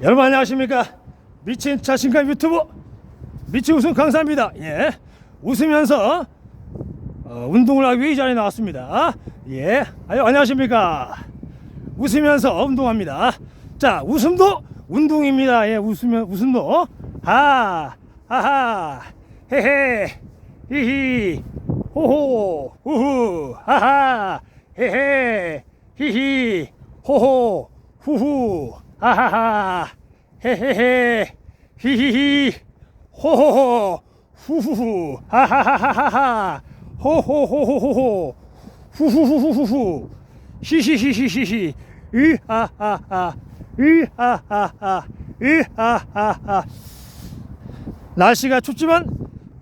여러분 안녕하십니까? 미친 자신감 유튜브 미친 웃음 강사입니다. 예 웃으면서 어, 운동을 하기 위해 이 자리에 나왔습니다. 예 아유 안녕하십니까? 웃으면서 운동합니다. 자 웃음도 운동입니다. 예 웃으면 웃음도. 하 하하 헤헤 히히 호호 후후 하하 헤헤 히히 호호 후후 하하하. 헤헤헤. 히히히. 호호호. 후후후. 하하하하하 호호호호호호. 후후후후후 히히히히히히. 으하하하 으하하하 으하하하 날씨가 춥지만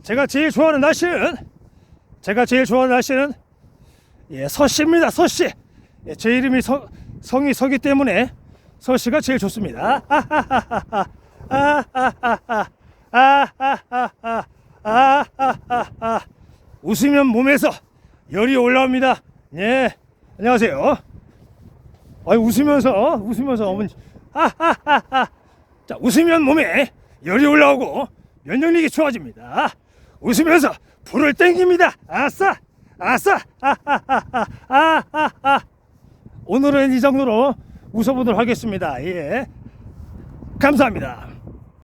제가 제일 좋아하는 날씨는 제가 제일 좋아하는 날씨는 예, 서씨입니다. 서씨. 예, 제 이름이 서, 성이 서기 때문에 서씨가 제일 좋습니다. 아하하하. 아하하하. 아하하하. 웃으면 몸에서 열이 올라옵니다. 예. 안녕하세요. 아 웃으면서 웃으면서 어머니. 자 웃으면 몸에 열이 올라오고 면역력이 좋아집니다. 웃으면서 불을 땡깁니다. 아싸 아싸 하하하하 아하하. 오늘은 이 정도로 웃어보도록 하겠습니다. 예. 감사합니다.